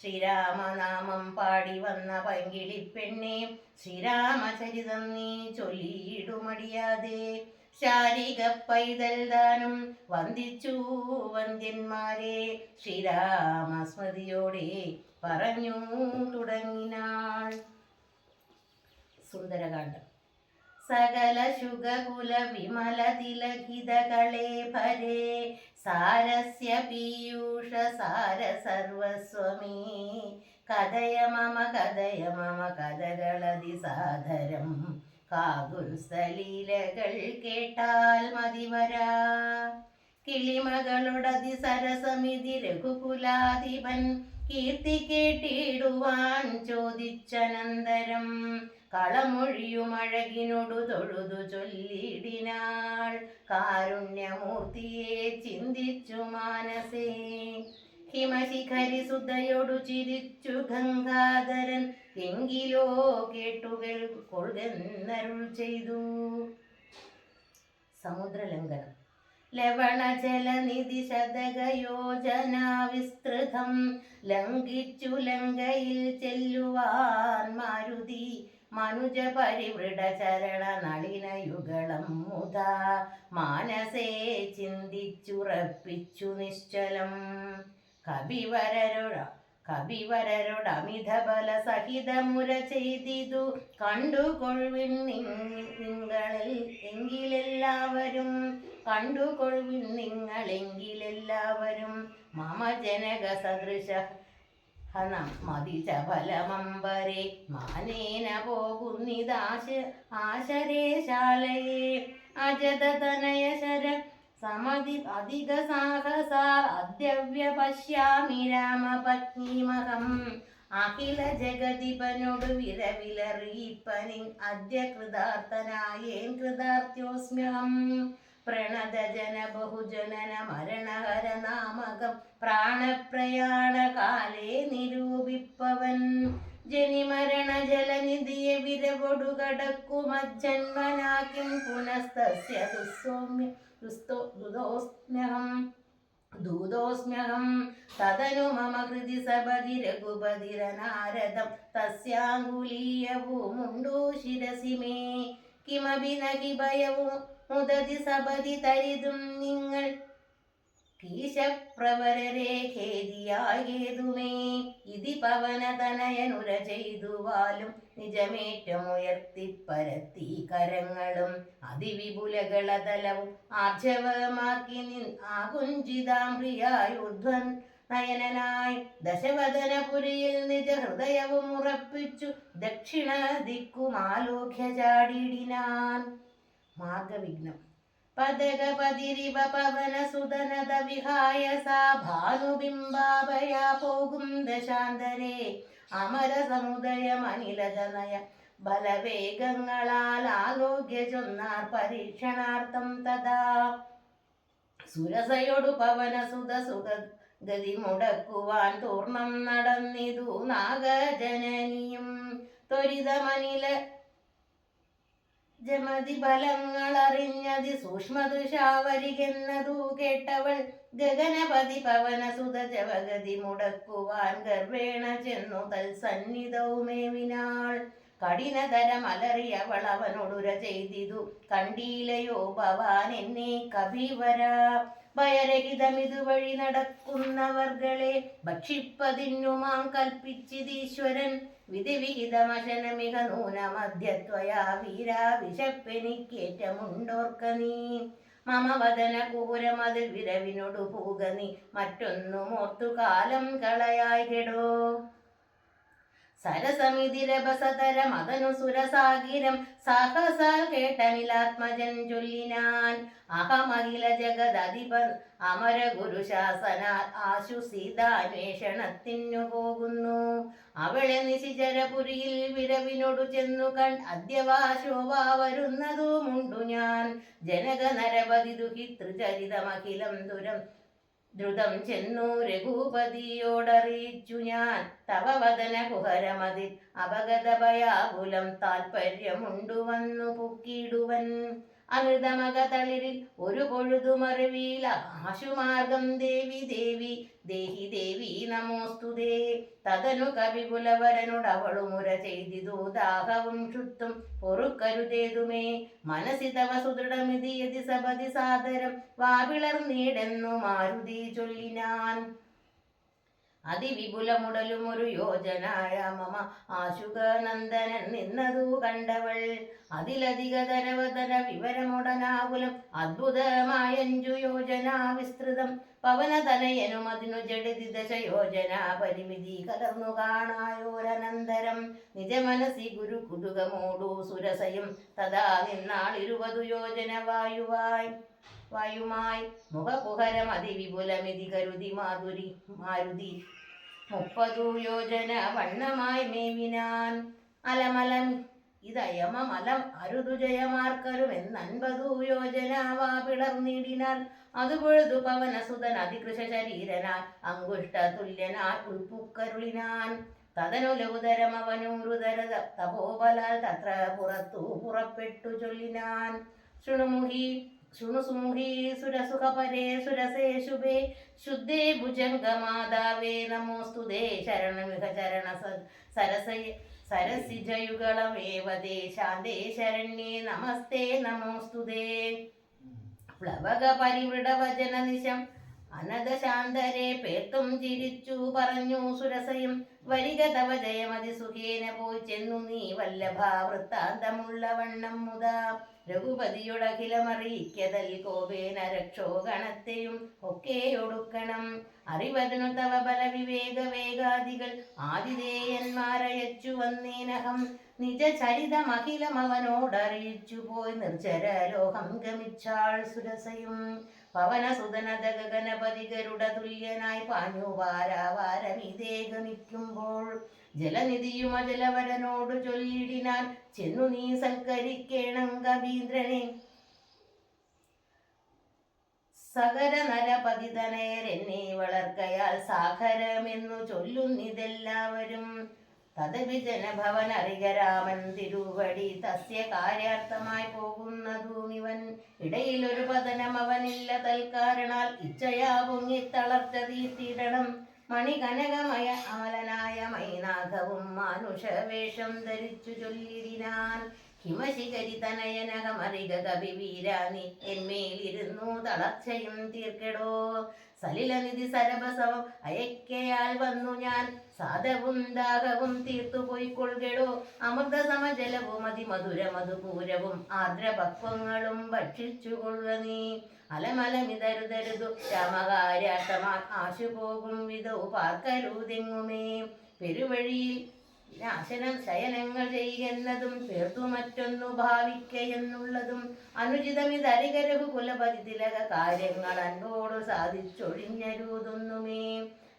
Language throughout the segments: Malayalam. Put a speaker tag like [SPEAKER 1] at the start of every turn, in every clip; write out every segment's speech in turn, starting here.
[SPEAKER 1] ശ്രീരാമനാമം പാടി വന്ന പൈങ്കിളി പെണ്ണെ ശ്രീരാമചരിതം നീ ചൊല്ലിയിടുമടിയാതെ. ശാരിക പൈതൽ ദാനം വന്ദിച്ചു വന്ദ്യന്മാരെ. ശ്രീരാമസ്മൃതിയോടെ പറഞ്ഞു തുടങ്ങിനാൾ. സുന്ദരകാന്ഡം. സകല ശുഗകുല വിമല തിലകിതകളെ ഭരേ സാരസ്യ പീയൂഷ സാര സർവസ്വമീ കഥയ മമ കഥയ മമ കഥകളതി സാധരം കാകുൽസലീലകൾ കേട്ടാൽ മതിവരാ കിളിമകളുടതി സരസമിതി രഘുകുലാധിപൻ കീർത്തി കേട്ടിടുവാൻ ചോദിച്ചനന്തരം। കളമൊഴിയുമഴകിനൊടു തൊഴുതു ചൊല്ലിടിനാൾ. കാരുണ്യമൂർത്തിയെ ചിന്തിച്ചു മാനസേ. ഹിമശിഖരി സുധയോടു ചിരിച്ചു ഗംഗാധരൻ എങ്കിലോ കേട്ടുകൾ കൊള്ളുന്നരുൾ ചെയ്തു. സമുദ്രലംഘനം. ലവണജലനിധി ശതകയോജന വിസ്തൃതം ലംഘിച്ചു ലങ്കയിൽ ചെല്ലുവാൻ മാരുതി മനുജ പരിവൃട ചരണ നളിനയുഗളം മുത മാനസേ ചിന്തിച്ചുറപ്പിച്ചു നിശ്ചലം. കവിവരരോട് അമിത ബല സഹിതമുര ചെയ്തിതു കണ്ടുകൊഴുവിൻ നിങ്ങളിൽ എങ്കിലെല്ലാവരും കണ്ടുകൊഴുവിൻ നിങ്ങളെങ്കിലെല്ലാവരും. മമ ജനക സദൃശ ഹനം മതിച്ച ഫലമമ്പരെ മാനേന പോകുന്നിതാശ ആശരേശാലയെ അജതനയ ശര സമതി അധിക സാഹസാർ അദ്യവ്യ പശ്യാമി രാമപത്നീമഹം. അഖില ജഗതിപനോട് വിരവിലറിയിപ്പനി അദ്യ കൃതാർത്ഥനായേൻ കൃതാർത്ഥ്യോസ്മ്യഹം. പ്രണതജന ബഹുജനന മരണഹര നാമകം പ്രാണപ്രയാണകാലേ നിരൂപിപ്പവൻ. ജനിമരണ ജലനിധിയെ വിരവൊടു കടക്കുമജ്ജന്മനാക്കിം പുനസ്തസ്യ ദുസ്സൗമ്യ ദുസ്തോ ദുദോസ്മ്യഹം. ദൂതോസ്മ്യഹം. തദനു മമ ഹൃദി സപതി രഘുപതിരനാരദം തസ്യാങ്കുലീയവുമുണ്ടു ശിരസി മേ. കിമപി ഭയവും മുദതി സപതി തരിതും നിങ്ങൾ. കീശപ്രവരരേ ഖേദിയായേതുമേ. ഇതി പവനതനയനുര ചെയ്തുവാലും നിജമേറ്റമുയർത്തിപ്പരത്തി കരങ്ങളും അതിവിപുലകളതലവും ആർജവമാക്കി നിൻ ആകുഞ്ചിതാംബ്രിയായുധ്വൻ നയനനായി ദശവദനപുരിയിൽ നിജ ഹൃദയവും ഉറപ്പിച്ചു ദക്ഷിണ ദിക്കുമാലോക്യ ചാടിയിടിനാൻ മാർഗവിഘ്നം. പദകപതിരിവ പവന സുതനത വിഹായ സാ ഭാനുബിംബാഭയാ പോകും ദശാന്തരേ അമര സമുദയം അനിലതനയ ബലവേഗങ്ങളാൽ ആലോക്യ ചൊന്നാർ പരീക്ഷണാർത്ഥം തഥാ. സുരസയോടു പവന സുത സുഖ ഗതി മുടക്കുവാൻ തൂർണം നടന്നിതു നാഗജനനിയും. ത്വരിതമനില ജമതി ഫലങ്ങൾ അറിഞ്ഞതി സൂക്ഷ്മതുഷാവരികെന്നതു കേട്ടവൾ ഗഗനപതി പവന സുത ജവഗതി മുടക്കുവാൻ ഗർവേണ ചെന്നു തൽസന്നിധവുമേവിനാൾ കഠിനതരം അലറിയവൾ അവനോടുര ചെയ്തിതു. കണ്ടീലയോ ഭവാൻ എന്നെ കവിവര ഭയരഹിതമിതുവഴി നടക്കുന്നവർകളെ ഭക്ഷിപ്പതിന്നുമാം കൽപ്പിച്ചിതീശ്വരൻ. വിധിവിഹിതമശനമിക നൂനമധ്യത്വയാ വീരാ വിശപ്പെനിക്കേറ്റമുണ്ടോർക്ക നീ? മമ വദന കൂരമതിൽ വിരവിനോടു പൂക നീ. മറ്റൊന്നും കാലം കളയായി കെടോ സരസമിതിരഭസതര മതനു സുരസാഗിരം. സാഹസാൽ കേട്ടനിലാത്മജൻ ചൊല്ലിനാൻ. അഹമഹില ജഗദധിപ അമര ആശു സീതാന്വേഷണത്തിനു പോകുന്നു. അവളെ നിശിചരപുരിയിൽ വിരവിനോടു ചെന്നു കൺ അദ്യവാശോവാ വരുന്നതുമുണ്ടു ഞാൻ. ജനക നരപതി ദുഹിതൃചരിതമഖിലം ദുരം ദ്രുതം ചെന്നു രഘുപതിയോടറിയിച്ചു ഞാൻ. തവ വദന കുഹരമതി അപഗതഭയാകുലം താൽപ്പര്യമുണ്ടു വന്നു പുക്കിടുവൻ അമൃതമക തളിരിൽ ഒരു പൊഴുതുമറിവീല ആശുമാർഗം ദേവി ദേവി ദേഹി ദേവി നമോസ്തുതേ തതനു കവികുലവരനോട് അവളുമുര ചെയ്തിതു. ദാഹവും ക്ഷുത്തും പൊറുക്കരുതേതുമേ. മനസ്സി തവ സുദൃഢമിതി യതി സപതി സാദരം. വാവിളർ നീടെന്നു മാരുതി ചൊല്ലിനാൻ. അതിവിപുലമുടലും ഒരു യോജനായ മമ ആശുകനന്ദനൻ നിന്നതു കണ്ടവൾ. അതിലധിക തരവതര വിവരമുടനാകുലം അദ്ഭുതമായഞ്ചു യോജന വിസ്തൃതം. പവനതനയനും അതിനു ജഡിതി ദശയോജന പരിമിതി കലർന്നു കാണായോരനന്തരം. നിജമനസി ഗുരു കുതുകമോടു സുരസയും. തഥാ നിന്നാളിരുവതു യോജന വായുവായി വായുമായി. മുഖകുഹരം അതിവിപുലമിതി കരുതി മാധുരി മാരുതി. മുപ്പതു യോജന വണ്ണമായി മേവിനാൻ. അലമലം ഇതയമമലം അരുതു ജയമാർക്കരും എന്നൻപതു യോജന വാ പിളർന്നിടിനാൽ അത് പവനസുതൻ അതികൃഷ ശരീരനാൽ അങ്കുഷ്ട തുല്യനാൽ ഉൾപ്പുക്കരുളിനാൻ. തതനു ലഘുതരം അവനൂരുതര തപോബലാൽ തത്ര പുറത്തു പുറപ്പെട്ടു ചൊല്ലിനാൻ. ശൃണുമുഹി സുരസേ ശുഭേ. ശുദ്ധേ ഭുജംഗമാതാവേ നമോസ്തുതേ ശരണമിഹ ചരണ ശാന്തേ ശരണ്യേ നമസ്തേ നമോസ്തുതേ പ്ലവക പരിവൃഢ വചന നിശം അനദശാന്തരെ പേർത്തും ചിരിച്ചു പറഞ്ഞു സുരസയും വരിക ജയമതി സുഖേന പോയി ചെന്നു നീ വല്ലഭ വൃത്താന്തമുള്ള വണ്ണം മുത. രഘുപതിയുടഖിലമറിയിക്കതൽ കോപേന രക്ഷോ ഗണത്തെയും ഒക്കെ ഒടുക്കണം അറിവതിനു തവ ബല വിവേക വേഗാദികൾ ആതിഥേയന്മാരയച്ചു വന്നേനഹം. നിജ ചരിതമഖിലം അവനോടറിയിച്ചു പോയി നിർജരലോഹം ഗമിച്ചാൾ സുരസയും. പവനസുതനത ഗഗനപതി ഗരുഡ തുല്യനായി പാഞ്ഞു വാരാവാരമിതേ ഗമിക്കുമ്പോൾ ജലനിധിയും അജലവരനോട് ചൊല്ലിടിനാൻ ചെന്നു നീ സൽക്കരിക്കേണം കവീന്ദ്രനെ. സകര നരപതിതനേരെന്നെ വളർക്കയാൽ സാഗരമെന്നു ചൊല്ലുന്നിതെല്ലാവരും. തദവി ജനഭവൻ അറികരാമൻ തിരുവടി തസ്യ കാര്യാർത്ഥമായി പോകുന്നതുമിവൻ. ഇടയിലൊരു പതനം അവനില്ല തൽക്കാരണാൽ ഇച്ഛയാ പൊങ്ങി തളർച്ച തീർത്തിടണം. മണികനകമയ അമലനായ മൈനാഥവും മാനുഷവേഷം ധരിച്ചു ചൊല്ലിടിനാൻ ഹിമശിഖരി തനയനകമറിക കവി വീരാനി എന്മേലിരുന്നു തളർച്ചയും തീർക്കെടോ സലിലനിധി സരഭസവം അയക്കയാൽ വന്നു ഞാൻ സാധവും ദാഹവും തീർത്തു പോയിക്കൊള്ളുകടോ അമൃത സമജലവും അതിമധുര മധുപൂരവും ആർദ്രപക്വങ്ങളും ഭക്ഷിച്ചു കൊള്ളുക നീ. അലമലമിതരുതരുതു രാമകാര്യാട്ടമാ ആശുപോകും വിധവും പാർക്കരുതെങ്ങുമേ പെരുവഴിയിൽ നാശനം ശയനങ്ങൾ ചെയ്യുന്നതും തീർത്തു മറ്റൊന്നു ഭാവിക്കയെന്നുള്ളതും അനുചിതമിതരികരഹു കുലപതി തിലക കാര്യങ്ങൾ അൻപോട് സാധിച്ചൊഴിഞ്ഞരുതൊന്നുമേ.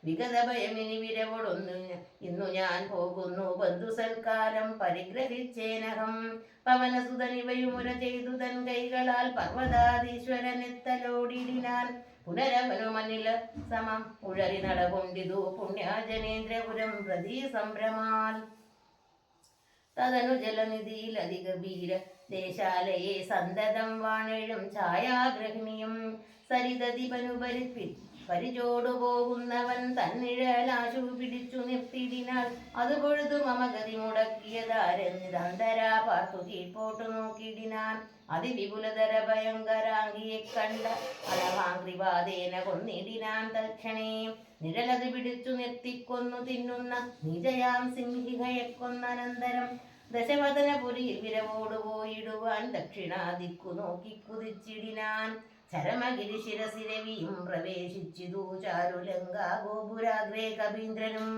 [SPEAKER 1] വിഗത ഭയമിനി വിരവോടൊന്നു ഇന്നു ഞാൻ പോകുന്നു ബന്ധുസൽക്കാരം പരിഗ്രഹിച്ചേനഹം. പവനസുതനിവയുമുര ചെയ്തു തൻ കൈകളാൽ പർവതാധീശ്വരനെത്തലോടിടിനാൻ പുനരവനു മണ്ണിൽ സമം ഉഴറി നടകൊണ്ടിതു പുണ്യാജനേന്ദ്രപുരം പ്രതി സംഭ്രമാൽ. തതനു ജലനിധിയിൽ അതിഗഭീര ദേശാലയെ സന്തതം ഛായാഗ്രഹിണിയും പരിചോടു പോകുന്നവൻ തന്നിഴലാശു പിടിച്ചു നിർത്തിയിടിനാൽ അത് പൊഴുതു മമഗതി മുടക്കിയതാരെന്നിതന്തരാ പാർത്തു കീഴ്പോട്ടു നോക്കിയിടിനാൻ അതിവിപുലതര ഭയങ്കരാംഗിയെ കണ്ട അളവാംഗ്രിവാദേന കൊന്നിടിനാൻ തക്ഷണേ നിഴലത് പിടിച്ചു നിർത്തിക്കൊന്നു തിന്നുന്ന നിജയാം സിംഹികയെ കൊന്നനന്തരം. ദശവദനപുരിയിൽ വിരവോടുപോയിടുവാൻ ദക്ഷിണാദിക്കു നോക്കി കുതിച്ചിടിനാൻ. ചരമഗിരി ശിരസിരവിയും പ്രവേശിച്ചിതു ചാരുലങ്കാ ഗോപുരാഗ്രേ കവീന്ദ്രനും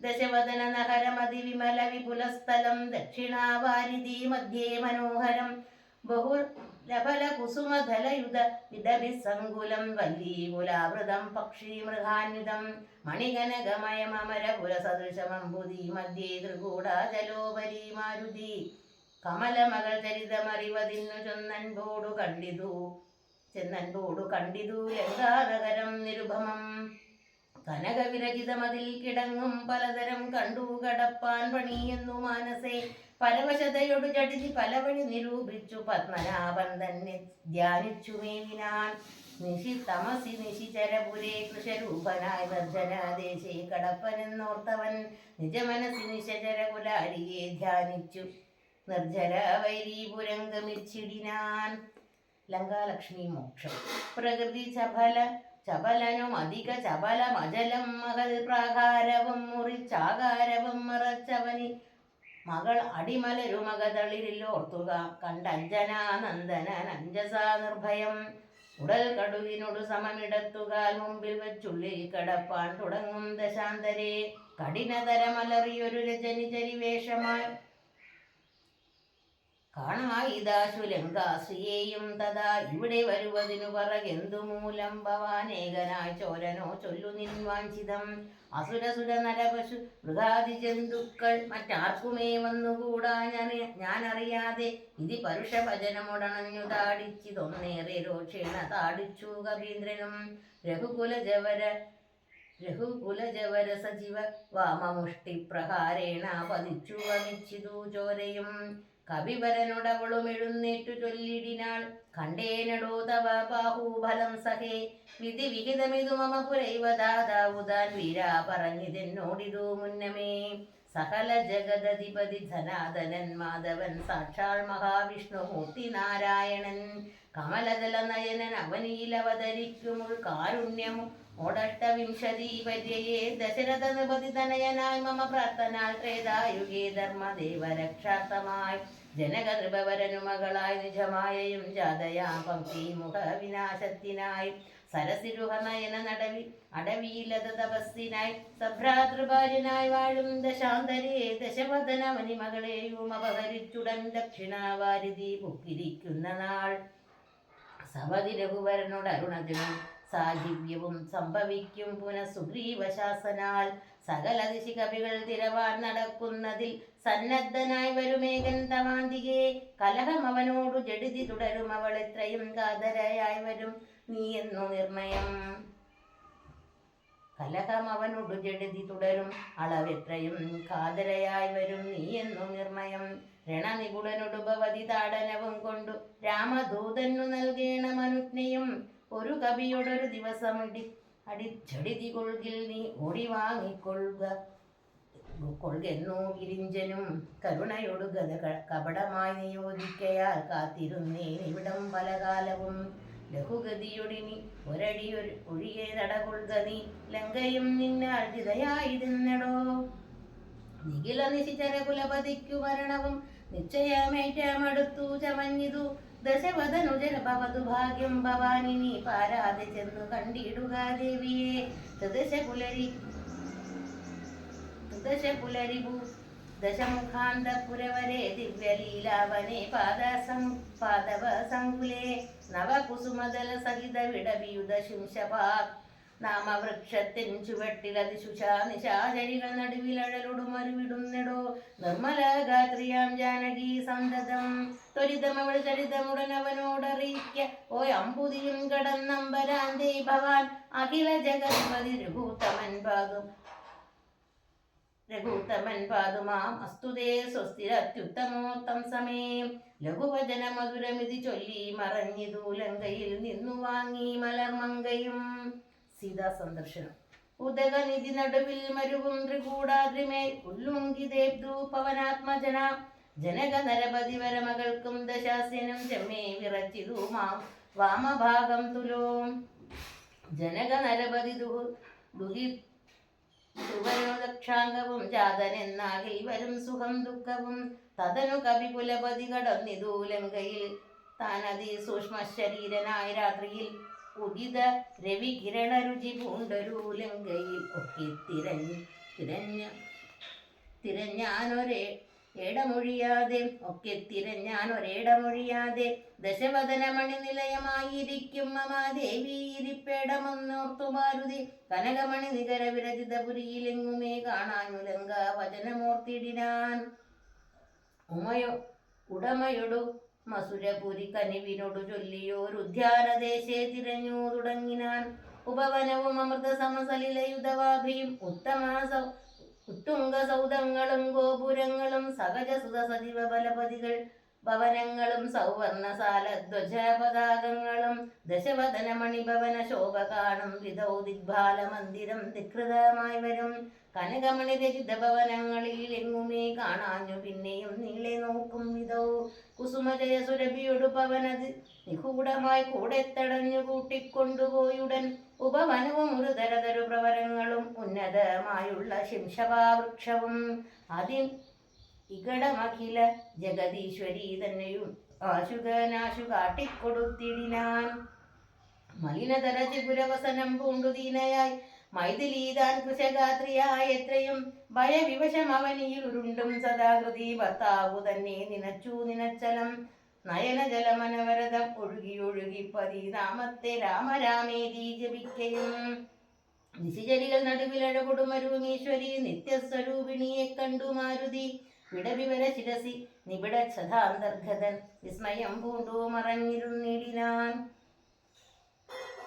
[SPEAKER 1] ദശവദന നഗരമതി വിമല വിപുലസ്ഥലം ദക്ഷിണാവാരിധി മധ്യേ മനോഹരം. ബഹു ലഫല കുസുമധലയുധ വിദഭിസങ്കുലം വല്ലീകുലാവൃതം പക്ഷി മൃഗാന്വിതം മണികനകമയമരപുരസദൃശമംബുധി മധ്യേ ത്രികൂടാചലോപരി മാരുതി. കമലമകൾ ചരിതമറിവതിന്നു ചൊന്നൻപോടു കണ്ടിതു. ചെന്നൻപോടു കണ്ടിതു ലങ്കാനഗരം നിരുപമം. കനകവിരചിതമതിൽ കിടങ്ങും പലതരം കണ്ടു കടപ്പാൻ പണിയെന്നു മാനസേ. പരവശതയോട് ചടിച്ച് പലവഴി നിരൂപിച്ചു പത്മനാഭൻ തന്നെ ധ്യാനിച്ചു മേവിനാൻ. നിശി തമസി നിശിചരപുരേ കൃഷരൂപനായ നിർജനാദേശേ കടപ്പനെന്നോർത്തവൻ നിജമനസി നിശചരകുലാരിയെ ധ്യാനിച്ചു. നിർജല വൈരീപുരം ഗമിച്ചിടിനാൻ ലങ്കാലക്ഷ്മി മോക്ഷം. പ്രകൃതി ചപല ചപലനും അധിക ചപലമജലം മകൾ പ്രാകാരവും മുറിച്ചാകാരവും മറച്ചവനി മകൾ അടിമലരുമകതളിരിൽ ഓർത്തുക. കണ്ടഞ്ജനാനന്ദന അഞ്ജസാ നിർഭയം. ഉടൽ കടുവിനോട് സമമിടത്തുകാൽ മുമ്പിൽ വെച്ചുള്ളിൽ കടപ്പാൻ തുടങ്ങും ദശാന്തരെ. കഠിനതരമലറിയൊരു രചനിചരി ചരിവേഷമായി ലങ്കാശ്രിയേയും തഥാ ഇവിടെ വരുവതിനു പറകെന്തു മൂലം ഭവാനേകനായി ചോരനോ ചൊല്ലു നിൻവാഞ്ചിതം അസുരസുര നരപശു മൃഗാദി ജന്തുക്കൾ മറ്റാർക്കുമേ വന്നുകൂടാ? ഞാനറിയാതെ ഇതി പരുഷ ഭജനമുടണഞ്ഞു താടിച്ചിതൊന്നേറെ രോക്ഷേണ താടിച്ചു കവീന്ദ്രനും രഘുകുലജവര രഘുകുലജവര സജീവ വാമമുഷ്ടി പ്രഹാരേണ പതിച്ചു വമിച്ചിതു ചോരയും. കവിവരനോടവളും എഴുന്നേറ്റു ചൊല്ലിടിനാൾ. കണ്ടേനടോ തവ ബാഹൂഫലം സഹേ വിധി വിഹിതമിതു മമ പുരൈവദാതാവുതാൻ വീരാ പറഞ്ഞിതെന്നോടിതു മുന്നമേ. സകല ജഗദധിപതി ധനാദനൻ മാധവൻ സാക്ഷാൽ മഹാവിഷ്ണു മൂർത്തി നാരായണൻ കമലദല നയനൻ അവനിയിലവതരിക്കുമുൾ കാരുണ്യമു ഓടഷ്ടവിംശതി പര്യയെ ദശരഥ നിപതി തനയനായി മമ പ്രാർത്ഥനാൾ ത്രേതായുഗേ ധർമ്മദേവ രക്ഷാർത്ഥമായി. ജനകൃപവരനു നിജമായയും ജാതയാ പംക്തി മുഖ വിനാശത്തിനായി സരസിരുഹ നയന നടവി അടവിയിലത തപസ്സിനായി. സഭ്രാതൃഭാര്യനായി വാഴും ദശാന്തരേ ദശവദന മണിമകളെയും അപഹരിച്ചുടൻ ദക്ഷിണാവാരിതി പൊക്കിരിക്കുന്ന നാൾ. സവതി രഘുവരനോട് അരുണജനും സാഹിബ്യവും സംഭവിക്കും പുനഃസുഗ്രീവശാസനാൽ. സകല ദിശി കവികൾ തിരവാൻ നടക്കുന്നതിൽ സന്നദ്ധനായി വരുമേകൻ തമാന്തികെ കലഹം അവനോടു ജഡിതി തുടരും അവൾ എത്രയും കാതരയായി വരും നീ എന്നു നിർണയം. കലഹം അവനോടു ജഡിതി തുടരും അളവെത്രയും കാതരയായി വരും നീ എന്നു നിർണയം. രണനിപുണനോടു ഭവതി താടനവും കൊണ്ടു രാമദൂതനു നൽകേണം അനുജ്ഞയും ഒരു കവിയോടൊരു ദിവസം ഇടി അടിച്ചടിതി കൊൽകിൽ നീ ഓടി വാങ്ങിക്കൊള്ളുക. കൊൾകെന്നോ ഗിരിഞ്ചനും കരുണയോടു ഗത കപടമായി നിയോഗിക്കയാൽ കാത്തിരുന്നേൻ ഇവിടം പലകാലവും ലഘുഗതിയൊടിനി ഒരടി ഒരു ഒഴിയെ തടകൊള്ളുക നീ. ലങ്കയും നിന്നാൽ ചിതയായിരുന്നടോ നിഖില നിശിചര കുലപതിക്കു മരണവും നിശ്ചയമേറ്റമടുത്തു ചമഞ്ഞിതു. ദശവദനുജന ഭവതു ഭാഗ്യം ഭവാനിനി പാരാതെ ചെന്നു കണ്ടിടുക ദേവിയെ ത്രിദശകുലരി ത്രിദശകുലരിഭൂ ദശമുഖാന്തപുരവരെ ദിവ്യലീലാവനെ പാദസം പാദവ സങ്കുലേ നവകുസുമദല സഹിത വിടവിയുത നാമവൃക്ഷത്തിൻ ചുവട്ടിലതിശുഷാ നിശാചരികൾ നടുവിലഴലോടും മരുവിടുന്നിടോ നിർമ്മല ഗാത്രിയാം ജാനകി സന്തതം. ത്വരിതമവൾ ചരിതമുടൻ അവനോടറിയിക്ക. ഓ അമ്പുതിയും കടന്നമ്പരാന്തേ ഭവാൻ. അഖില ജഗത്പതി രഘൂത്തമൻ പാകും രഘൂത്തമൻ പാതുമാം അസ്തുതേ സ്വസ്ഥിരത്യുത്തമോത്തം സമയം. ലഘുവചന മധുരമിതി ചൊല്ലി മറഞ്ഞിതു ലങ്കയിൽ നിന്നു വാങ്ങി മലർമങ്കയും സീതാ സന്ദർശനം ഉദകനിധി നടുവിൽ മരുവും ത്രികൂടാദ്രിമേൽ ഉല്ലുങ്കിദേബ്ദു പവനാത്മജന ജനക നരപതി വരമകൾക്കും ദശാസിനും ചെമ്മേ വിറച്ചിതു മാം. വാമഭാഗം തുലോം. ജനക നരപതി ദുഹു ദുഹി സുവരോദക്ഷാംഗവും ജാതനെന്നാകിൽ വരും സുഖം ദുഃഖവും. തതനു കവികുലപതി കടന്നിതു ലങ്കയിൽ. താനതി സൂക്ഷ്മ ശരീരനായ രാത്രിയിൽ ഉദിത രവി കിരണ രുചി പൂണ്ടൊരു ലങ്കയിൽ ഒക്കെ തിരഞ്ഞ് തിരഞ്ഞ തിരഞ്ഞാനൊരേ ഏടമൊഴിയാതെ ഒക്കെ തിരഞ്ഞാനൊരേടമൊഴിയാതെ ദശവദനമണി നിലയമായിരിക്കും മമാദേവി ഇരിപ്പേടമൊന്നോർത്തു മാരുതി. കനകമണി നികര വിരചിതപുരിയിലെങ്ങുമേ കാണാഞ്ഞു ലങ്ക വചനമോർത്തിടിനാൻ ഉമയോ ഉടമയൊടു മസുരപുരി കനിവിനോടു ചൊല്ലിയോരുദ്യാനദേശേ തിരഞ്ഞു തുടങ്ങിനാൻ ഉപവനവും അമൃത സമസലിലയുധവാഭിയും ഉത്തമ ഉത്തുംഗ സൗധങ്ങളും ഗോപുരങ്ങളും സഹജ സജീവ ബലപതികൾ ഭവനങ്ങളും സൗവർണസാല ധ്വജപതാകങ്ങളും ദശവദനമണിഭവന ദശവദന മണിഭവന ശോഭ കാണും വിധൗ ദിഗ്ബാല മന്ദിരം ധികൃതമായി വരും. കനകമണി രചിത ഭവനങ്ങളിൽ എങ്ങുമേ കാണാഞ്ഞു പിന്നെയും നീളെ നോക്കും വിധൗ. കുസുമജയ സുരഭിയൊടു പവനത് നിഗൂഢമായി കൂടെ തടഞ്ഞു കൂട്ടിക്കൊണ്ടുപോയുടൻ ഉപവനവും മൃതരതരു പ്രവരങ്ങളും ഉന്നതമായുള്ള ശിംശഭാവൃക്ഷവും അതിൻ ഇകടമഖില ജഗദീശ്വരി തന്നെയും ആശുകനാശു കാട്ടിക്കൊടുത്തിടിനാൻ. മലിനതര ചിപുരവസനം പൂണ്ടു മൈഥിലീതാൻ കൃശഗാത്രിയായ എത്രയും ഭയവിവശം അവനിയിൽ ഉരുണ്ടും സദാകൃതി ഭർത്താവു തന്നെ നിനച്ചു നിനച്ചലം. നയനജലമനവരതം ഒഴുകി ഒഴുകി പതിനാമത്തെ രാമരാമേരി ജപിക്കയും. നിശിചരികൾ നടുവിലഴകൊടുമരുമീശ്വരി നിത്യസ്വരൂപിണിയെ കണ്ടു മാരുതി. വിടവിവര ശിരസി നിബിഡ ക്ഷതാന്തർഗതൻ വിസ്മയം പൂണ്ടു മറഞ്ഞിരുന്നിടിനാൻ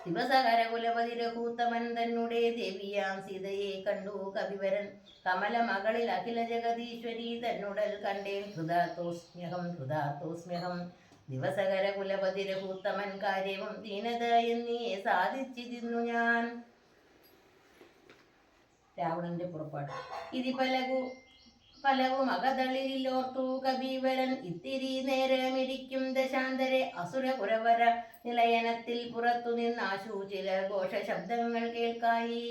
[SPEAKER 1] ദിവസകരകുലപതി രഘൂത്തമൻ തന്നെ ദേവിയാം സീതയെ കണ്ടു കവിവരൻ. കമല മകളിൽ അഖില ജഗതീശ്വരി തന്നുടൽ കണ്ടേൻ ഹൃദാത്തോസ്മ്യഹം ഹൃദാത്തോസ്മ്യഹം. ദിവസകരകുലപതി രഘൂത്തമൻ കാര്യവും ദീനത എന്നീ സാധിച്ചിരുന്നു ഞാൻ. രാവണന്റെ പുറപ്പാട്. ഇതി പലകു ഫലവും അകതളിരിലോർത്തു കബീവരൻ ഇത്തിരി നേരമിരിക്കും ദശാന്തരെ. അസുര പുരവര നിലയനത്തിൽ പുറത്തു നിന്നാശു ചില ഘോഷ ശബ്ദങ്ങൾ കേൾക്കായി.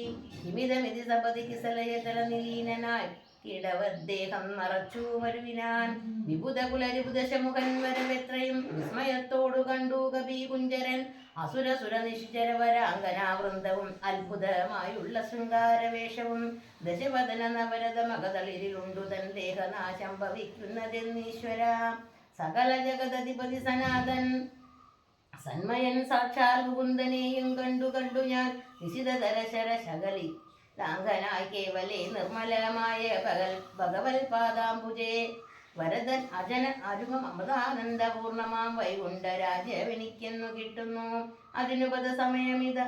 [SPEAKER 1] ഇമിതമിതി സപതി കിസലയതല നിലീനനായി കിടവദ്ദേഹം മറച്ചു മരുവിനാൻ. വിബുധകുലരിബുദശമുഖൻ വരവെത്രയും വിസ്മയത്തോടു കണ്ടു കവി കുഞ്ചരൻ. അസുരസുര നിശ്ചരവരാങ്കനാവൃന്ദവും അത്ഭുതമായുള്ള ശൃംഗാരവേഷവും ദശവദന നവരത മകതളിരിലുണ്ടു തൻ ദേഹനാശം ഭവിക്കുന്നതെന്നീശ്വര. സകല ജഗതധിപതി സനാതൻ. സന്മയൻ സാക്ഷാൽ മുകുന്ദനെയും കണ്ടു കണ്ടു ഞാൻ. നിശിതതരശര ശകലി ലാംഘനായി കേവലേ നിർമ്മലമായ ഭഗൽ ഭഗവൽ പാദാംബുജേ വരദൻ അജന അരുമം അമൃതാനന്ദപൂർണമാം വൈകുണ്ഠ രാജവനിക്കെന്നു കിട്ടുന്നു. അതിനുപത സമയമിത.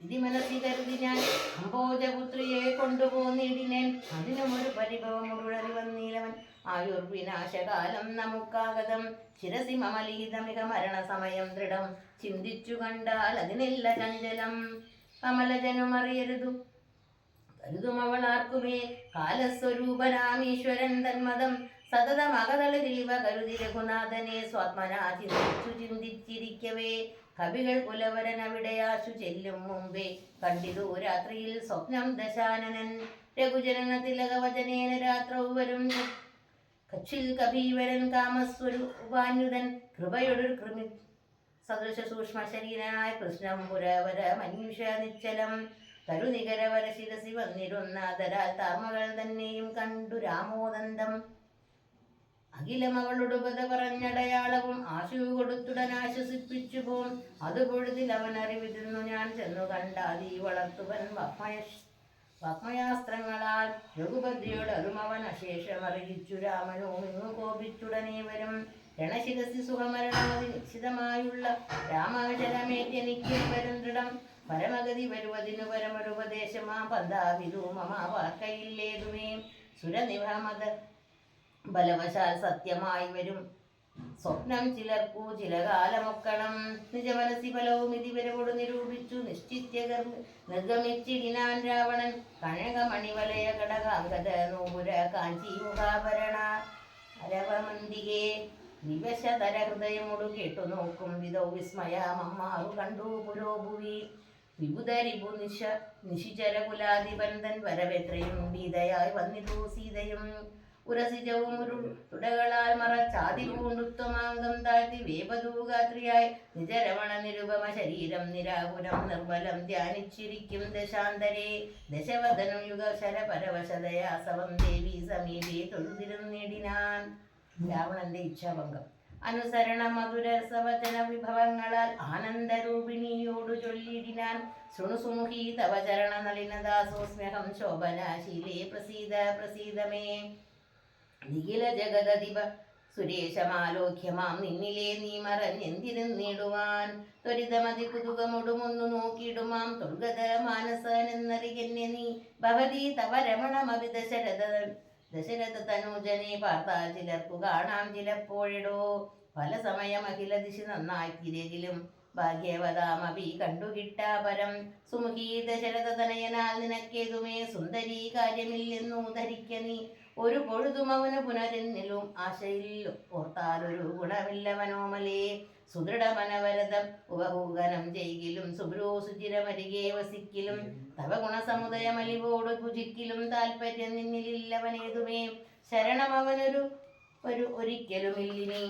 [SPEAKER 1] ഇതി മനസ്സി കരുതി ഞാൻ അംബോജപുത്രിയെ കൊണ്ടുപോന്നിടിനേൻ. അതിനും ഒരു പരിഭവം ഉടറി വന്നീലവൻ ആയുർവിനാശകാലം നമുക്കാഗതം. ശിരസി മമലീതമിക മരണസമയം ദൃഢം. ചിന്തിച്ചു കണ്ടാൽ അതിനില്ല ചഞ്ചലം. കമലജനുമറിയരുതു കരുതുമവൾ ആർക്കുമേ കാലസ്വരൂപനാമീശ്വരൻ തന്മതം. സതതം അകതളിരിവ കരുതി രഘുനാഥനെ സ്വാത്മനാ ചിന്തിച്ചു ചിന്തിച്ചിരിക്കവേ. കവികൾ കുലവരൻ അവിടെ ആശു ചെല്ലും മുമ്പേ കണ്ടിതു രാത്രിയിൽ സ്വപ്നം ദശാനനൻ. രഘുജനന തിലകവചനേന രാത്രവും വരും. കച്ചിൽ കബീവരൻ കാമസ്വരൂപാന്യുതൻ കൃപയൊടൊരു കൃമി സദൃശ സൂക്ഷ്മ ശരീരനായ കൃഷ്ണം പുരവര മനുഷ്യ നിശ്ചലം. തരുനികരവര ശിരസി വന്നിരുന്നാതരാൽ താമകൾ തന്നെയും കണ്ടു രാമോദന്തം. അഖിലമവളുടുപത പറഞ്ഞടയാളവും ആശു കൊടുത്തുടൻ ആശ്വസിപ്പിച്ചു പോം അത് പൊഴുതിൽ അവൻ അറിവിരുന്നു ഞാൻ ചെന്നു കണ്ടാതി വളർത്തുവൻ പത്മയാസ്ത്രങ്ങളാൽ രഘുപതിയോട് അവൻ അശേഷം അറിയിച്ചു രാമനോ ഇങ്ങു കോപിച്ചുടനെ വരും രണശിരസി സുഖമരണമതി നിശ്ചിതമായുള്ള രാമാചരമേറ്റെനിക്കും വരും ദൃഢം. പരമഗതി വരുവതിനു പരമരുപദേശമാ പന്താവിതു മമ സുരനിഭമത ബലവശാൽ സത്യമായി വരും. സ്വപ്നം ചിലർക്കു ചില കാലമൊക്കണം നിജമനസി ഫലവും ഇതിവരോട് നിരൂപിച്ചു നിശ്ചിത്യ ഗർഭ- നിർഗമിച്ചിടിനാൻ രാവണൻ. കനകമണിവലയ ഘടകാംഗത നൂപുര കാഞ്ചി മുഖാഭരണ അരവമന്തികേ. വിവശതര ഹൃദയമൊടു കേട്ടു നോക്കും വിധോ വിസ്മയമമ്മാറു കണ്ടു പുരോഭുവി. വിബുധരിപു നിശ വരവെത്രയും ഭീതയായി വന്നിതു സീതയും. ഉരസിജവും ഒരു മറച്ചാതി പൂണ്ടുത്വമാംഗം താഴ്ത്തി വേപതൂഗാത്രിയായി നിജരമണ നിരുപമ ശരീരം നിരാകുലം നിർമ്മലം ധ്യാനിച്ചിരിക്കും ദശാന്തരെ. ദശവദനു യുഗ ശരപരവശതയാസവം ദേവി സമീപേ തൊഴുതിരുന്നിടിനാൻ. രാവണന്റെ ഇച്ഛാഭംഗം. അനുസരണ മധുരസവചന വിഭവങ്ങളാൽ ആനന്ദരൂപിണിയോടു ചൊല്ലിടിനാൻ ശൃണുസുമുഖി തവചരണ നളിനദാസോ സ്നേഹം ശോഭനാശീലേ പ്രസീത പ്രസീതമേ. നിഖില ജഗതധിപ സുരേശമാലോക്യമാം നിന്നിലെ നീ മറഞ്ഞെന്തിരുന്നിടുവാൻ ത്വരിതമതി കുതുകമൊടുമൊന്നു നോക്കിയിടുമാം. തുർഗത മാനസനെന്നറിയന്നെ നീ. ഭവതി തവ രമണമഭി ദശരഥ തനൂജനെ പാർത്താൽ ചിലർക്കു കാണാം ചിലപ്പോഴിടോ. പല സമയം അഖില ദിശ തിരകിലും ഭാഗ്യവതാമഭി കണ്ടുകിട്ടാ പരം. സുമുഖി ദശരഥ തനയനാൽ നിനക്കേതുമേ? സുന്ദരി കാര്യമില്ലെന്നു ധരിക്ക നീ. ഒരു പൊഴുതും അവന് പുനരെന്നിലും ആശയിൽ ഓർത്താലൊരു ഗുണമില്ലവനോമലേ സുദൃഢമനവരതം ഉപഭൂഗനം ചെയ്യിലും സുബ്രോ സുചിരമരികെ വസിക്കിലും. തവ ഗുണസമുദയമലിവോട് ഭുജിക്കിലും താല്പര്യം നിന്നിലില്ലവനേതുമേ ശരണം അവനൊരു ഒരു ഒരിക്കലുമില്ലിനി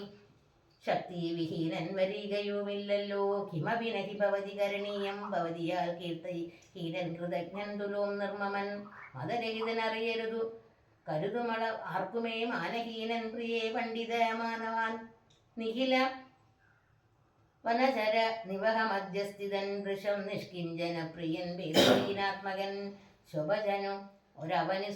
[SPEAKER 1] ശക്തി വിഹീനൻ വരികയുമില്ലല്ലോ. കിമപി ഭവതി കരണീയം. ഭവതിയാൽ കീർത്തി ഹീനൻ കൃതജ്ഞൻ തുലോം നിർമ്മമൻ. മതരഹിതനറിയരുതു കരുതുമള ആർക്കുമേ മാനഹീനൻ പ്രിയേ പണ്ഡിത മാനവാൻ. നിഖില വനചര നിവഹമധ്യസ്ഥിതൻ വൃഷം നിഷ്കിഞ്ചന പ്രിയൻ ഭേദഹീനാത്മകൻ ശുഭജനു ഒരവന്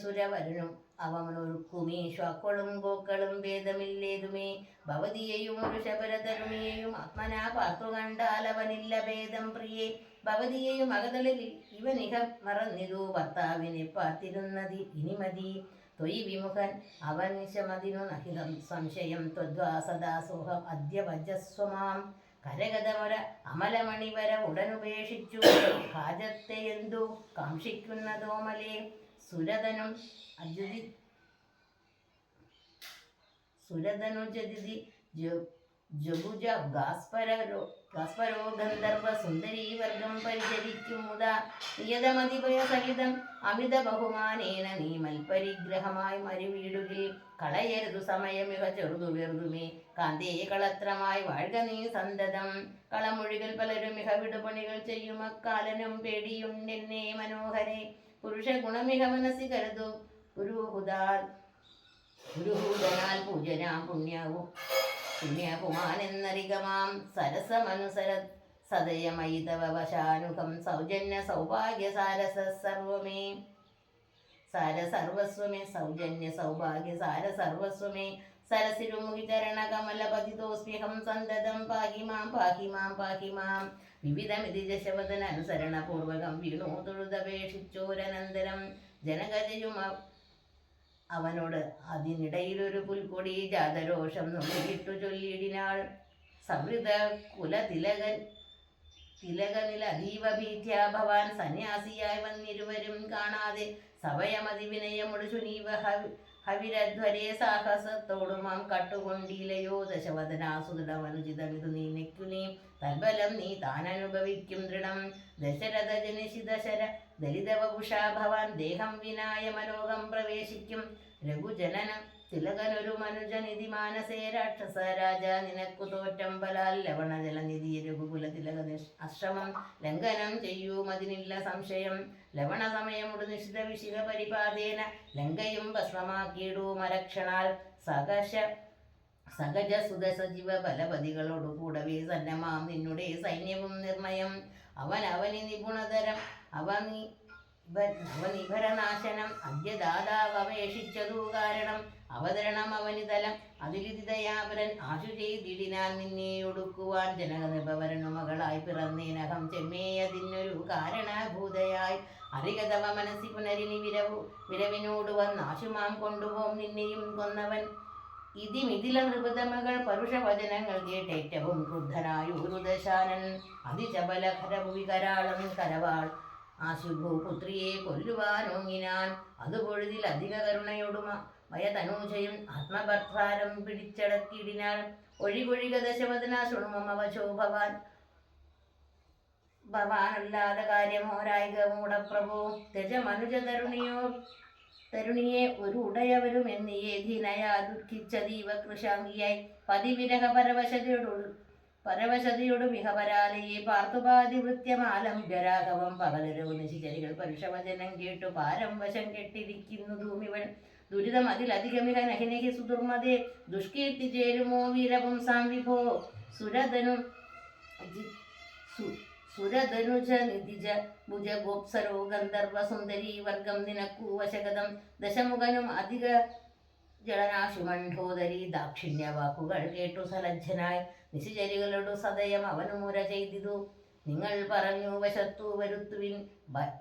[SPEAKER 1] സുരവരനും അവനൊരുക്കുമേ ശ്വാക്കളും ഗോക്കളും ഭേദമില്ലേതുമേ. ഭവതിയെയും ഒരു ശബരതരുണിയെയും ആത്മനാ പാർത്തു കണ്ടാൽ അവനില്ല ഭേദം പ്രിയേ. ഭവതിയെയും അകതളിൽ ഇവനിഹ മറന്നിതു ഭർത്താവിനെ പാർത്തിരുന്നതി ഇനി മതി. ത്വയി വിമുഖൻ അവൻ ശമതിനു നഹിതം. സംശയം ത്വദ്വാ സദാ സുഖം അദ്യ വജസ്വമാം കരഗതമൊര അമലമണിവര ഉടനുപേക്ഷിച്ചു. ഹാജത്തെ എന്തു കാക്ഷിക്കുന്നതോമലേ. സുരതനും അജുതി സുരതനുജതി ജഗുജ ഗാസ്പരോ ഗാസ്പരോ ഗന്ധർവ സുന്ദരീ വർഗം പരിചരിക്കും മുതാ നിയതമതിപയ സഹിതം അമിത ബഹുമാനേന നീ മൽപരിഗ്രഹമായി മരുവീടുകിൽ കളയരുതു സമയമിവ ചെറുതു വെറുതുമേ കാന്തേ കളത്രമായി വാഴ്ക നീ സന്തതം. കളമൊഴികൾ പലരും മിക വിടുപണികൾ ചെയ്യും അക്കാലനും പേടിയുണ്ടെന്നേ മനോഹരെ. പുരുഷ ഗുണമിക മനസ്സി കരുതു ഗുരുഹുദാൽ ഗുരുഹൂതനാൽ പൂജനാം പുണ്യവും. പുണ്യകുമാനെന്നറികമാം സരസമനുസര സദയമൈതവശാനുഖം വശാനുഖം സൗജന്യ സൗഭാഗ്യ സാരസ സർവമേ. സാര സർവസ്വമേ സൗജന്യ സൗഭാഗ്യ സാര സർവസ്വമേ സരസിരുമുഖി ചരണ കമലപതിതോസ്മ്യഹം സന്തതം പാഹി മാം പാഹി മാം പാഹി മാം. വിവിധമിതി ദശവദന അനുസരണ പൂർവകം വീണു തൊഴുതപേക്ഷിച്ചോരനന്തരം. ജനകജയും അവ- അവനോട് അതിനിടയിലൊരു പുൽക്കൊടി ജാതരോഷം നുള്ളിയിട്ടു ചൊല്ലിയിടിനാൾ. സംവൃത കുലതിലകൻ തിലകനിൽ അതീവ ഭീത്യാ ഭവാൻ സന്യാസിയായി വന്നിരുവരും കാണാതെ സവയമതി വിനയമുടു ഹവി- ഹവിരധ്വരേ സാഹസത്തോടുമാം കട്ടുകൊണ്ടിലയോ ദശവദനാസുദൃഢമനുചിതമിതു നീ നിൽക്കുനീ തൽബലം നീ താനനുഭവിക്കും ദൃഢം. ദശരഥ ജനിഷിതശര ദലിതവപുഷാ ഭവാൻ ദേഹം വിനായ മനോഹം പ്രവേശിക്കും. രഘുജനനം തിലകനൊരു മനുജനിധി മാനസേ രാക്ഷസ രാജ നിനക്കു തോറ്റം ബലാൽ ലവണജലനിധി രഘുകുല തിലക അശ്രമം ലംഘനം ചെയ്യൂ മതിനില്ല സംശയം. ലവണ സമയമുടു നിശിത വിശിക പരിപാതേന ലങ്കയും ഭസ്മമാക്കിയിടൂ മരക്ഷണാൽ. സകശ സഹജ സുദസജീവ ബലപതികളോടു കൂടവേ സന്നമാം നിന്നുടെ സൈന്യവും നിർണയം. അവൻ അവനി നിപുണതരം അവനി അവനിഭരനാശനം അദ്യദാതാവപേക്ഷിച്ചതു കാരണം അവതരണം അവനിതലം അതിലിതയാപരൻ ആശു ചെയ്തിടിനാൽ നിന്നെ ഒടുക്കുവാൻ ജനകനിഭവരനു മകളായി പിറന്നേനകം ചെമ്മേയതിനൊരു കാരണഭൂതയായി. അറികതവ മനസ്സി പുനരിനി വിരവു വിരവിനോട് വന്നാശുമാം കൊണ്ടുപോം നിന്നെയും കൊന്നവൻ. ഇതിമിതില നൃപതമകൾ പരുഷവചനങ്ങൾ കേട്ടേറ്റവും ക്രുദ്ധനായ ഒരു ദശാനൻ അതിചബലഖരഭുവി കരാളം കരവാൾ ആശുഭൂപുത്രിയെ കൊല്ലുവാനോങ്ങിനാൻ. അത് പൊഴുതിൽ അധിക കരുണയോടുമ വയതനൂജയും ആത്മഭർത്താരം പിടിച്ചടക്കിയിടിനാൽ ഒഴികൊഴിക ദശവദന ശൃണുമമ ശോഭവാൻ ഭവാനല്ലാതെ കാര്യമോരായിക മൂടപ്രഭു. തെജ മനുജ തരുണിയോ തരുണിയെ ഒരു ഉടയവരും എന്ന് ധീനയാ ദുഃഖിച്ച ദീപകൃഷാംഗിയായി പതിവിരഹ പരവശതയോടു പരവശതയോട് മിഹപരാലയെ പാർത്തുപാതി വൃത്യമാലം ജരാഘവം പകലരവ് നിശിചരികൾ പരുഷവചനം കേട്ടു പാരം വശം കെട്ടിരിക്കുന്നു ധൂമിവൻ. ദുരിതം അതിലധികമിക നഹിനഹി സുദുർമതേ ദുഷ്കീർത്തി ചേരുമോ വീരപുംസാം വിഭോ? സുരതനു ജി- സു- സുരധനുജ നിധിജ ഭുജ വർഗം നിനക്കു ദശമുഖനും അധിക ജലനാശുമണ്ഠോദരി ദാക്ഷിണ്യ വാക്കുകൾ കേട്ടു സലജ്ജനായി നിശിചരികളോടു സദയം അവനുമുര ചെയ്തിതു. നിങ്ങൾ പറഞ്ഞു വശത്തു വരുത്തുവിൻ.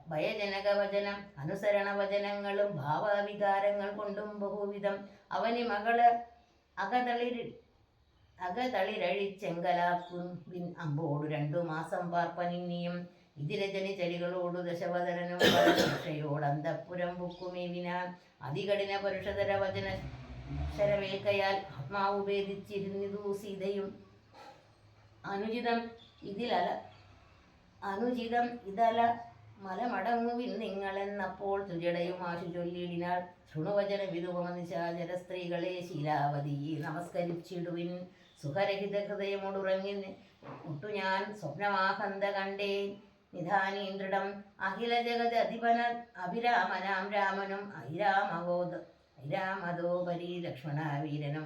[SPEAKER 1] ഭയജനക വചനം അനുസരണ വചനങ്ങളും ഭാവവികാരങ്ങൾ കൊണ്ടും ബഹുവിധം. അവനി മകൾ അകതളിരി അകതളിരഴിച്ചെങ്കലാക്കും വിൻ അമ്പോടു രണ്ടു മാസം പാർപ്പനിന്നിയും. ഇതിരജനി ചരികളോടു ദശവദനനും പരശയോട് അന്തപ്പുരം അതികഠിന പരുഷതര വചന ശരവേൽക്കയാൽ ആത്മാവ് ഭേദിച്ചിരുന്നിതു സീതയും. അനുചിതം ഇതിലല അനുചിതം ഇതല മലമടങ്ങുവിൻ നിങ്ങളെന്നപ്പോൾ തുജടയും ആശു ചൊല്ലിയിടിനാൾ. ശൃണുവചന ചാചര സ്ത്രീകളെ ശീലാവതി നമസ്കരിച്ചിടുവിൻ. സുഖരഹിത ഹൃദയമോടുറങ്ങി ഒട്ടു ഞാൻ സ്വപ്നമാഹന്ത കണ്ടേ നിധാനീന്ദ്രിടം അഖില ജഗത് അധിപന അഭിരാമനാം രാമനും ഐരാമവോദ അഹിരാമതോപരി ലക്ഷ്മണ വീരനും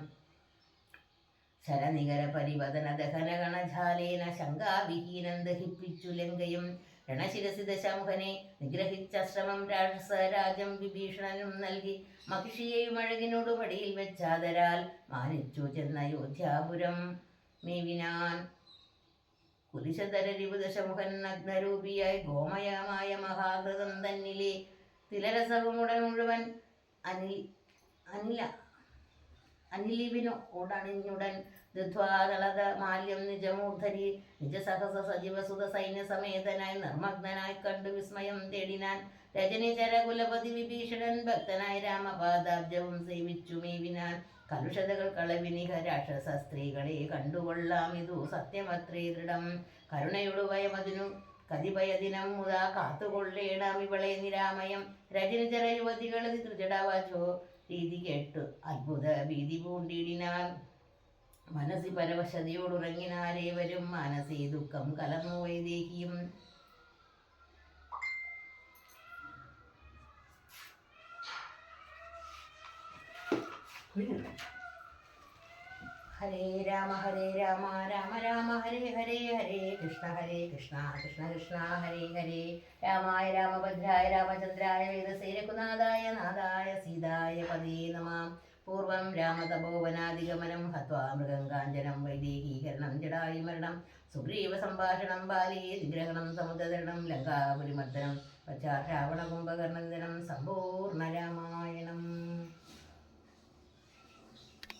[SPEAKER 1] ശരനികര പരിവദന ദഹനഗണജാലേന ശങ്കാവിഹീനം ദഹിപ്പിച്ചു ലങ്കയും രണശിരസി ദശാമുഖനെ നിഗ്രഹിച്ച ശ്രമം രാജസരാജം വിഭീഷണനും നൽകി മഹിഷിയെയും അഴകിനോട് പടിയിൽ വെച്ചാതരാൽ മാനിച്ചു ചെന്ന അയോധ്യാപുരം മേവിനാൻ. കുരിശധരരിപു ദശമുഖൻ നഗ്നരൂപിയായി ഗോമയമായ മഹാകൃതം തന്നിലെ തിലരസവമുടൻ മുഴുവൻ അനിൽ അനില അനിലിവിനു ഓടണിഞ്ഞുടൻ ദുധ്വാദളത മാല്യം നിജമൂർധരി നിജസഹസ സജീവസുത സൈന്യ സമേതനായി നിർമ്മഗ്നനായി കണ്ടു വിസ്മയം തേടിനാൻ രജനി കുലപതി വിഭീഷണൻ ഭക്തനായി രാമപാദാബ്ജവും സേവിച്ചു മേവിനാൻ കലുഷതകൾ കളവിനിഹ രാക്ഷസ സ്ത്രീകളെ കണ്ടുകൊള്ളാം. ഇതു സത്യമത്രേ ദൃഢം. കരുണയുടുവയമതിനു കതിപയ കതിഭയദിനം മുതാ കാത്തുകൊള്ളേടാം ഇവളെ നിരാമയം. രജനിചര യുവതികൾ ത്രിജടാവാചോ രീതി കേട്ടു. അത്ഭുത ഭീതി പൂണ്ടിടിനാൻ. മനസ്സി പരവശതയോടുറങ്ങിനാലേവരും മനസ്സി ദുഃഖം കലർന്നു വൈദേഹിയും ഹരേ രാമ ഹരേ രാമ രാമ രാമ ഹരേ ഹരേ ഹരേ കൃഷ്ണ ഹരേ കൃഷ്ണ കൃഷ്ണ കൃഷ്ണ ഹരേ ഹരേ രാമായ രാമഭദ്രായ രാമചന്ദ്രായ വേദസേനകുനാഥായ നാഥായ സീതായ പതേ നമ. പൂർവം രാമതപോവനാദിഗമനം ഹത്വാ മൃഗങ്കാഞ്ചനം വൈദേഹീകരണം ജടായി മരണം സുഗ്രീവ സംഭാഷണം ബാലേ നിഗ്രഹണം സമുദ്രതരണം ലങ്കാപുരിമർദ്ദനം പശ്ചാ രാവണ കുംഭകർണന്ദനം സമ്പൂർണ രാമായണം.